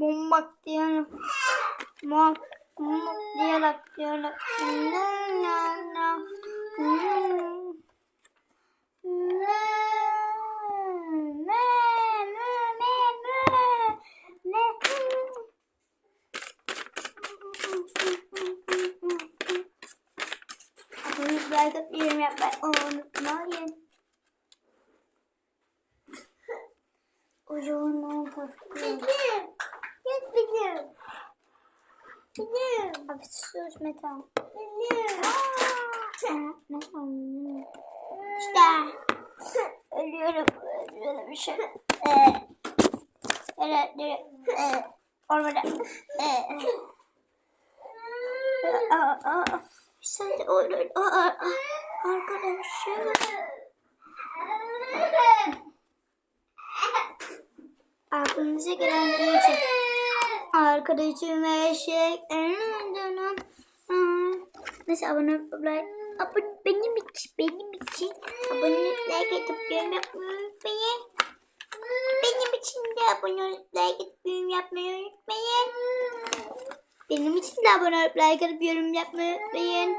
bombak diyerek bombak diyerek diyerek yazıp yorum yapmayı unutmayın. Ucunu takıyorum. Abi sus. Ne İşte. Ölüyorum. Böyle bir şey. Ee, olmadı. Ee. Aa, aa, aa. Sen de aa. Arkadaşım. Aklınıza gelen bir şey. Arkadaşım eşek. Neyse abone olmayı. Abone benim için, benim için. Abone like atıp yorum yapmayı unutmayın. Benim için de abone olup like atıp yorum yapmayı unutmayın. Benim için de abone olup like atıp yorum yapmayı unutmayın.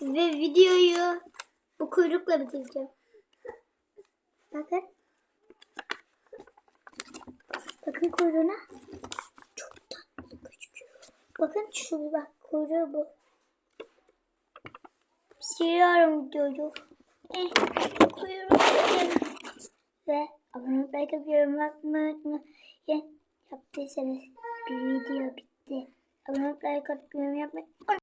Ve videoyu bu kuyrukla bitireceğim. Bakın. Bakın kuyruğuna. Bakın şu bak kuyruğu bu. Siliyorum videoyu. Eh, kuyruğu. Ve abone like atıp yorum yapmayı unutmayın. Yaptıysanız bir video bitti. Abone olup like atıp yorum yapmayı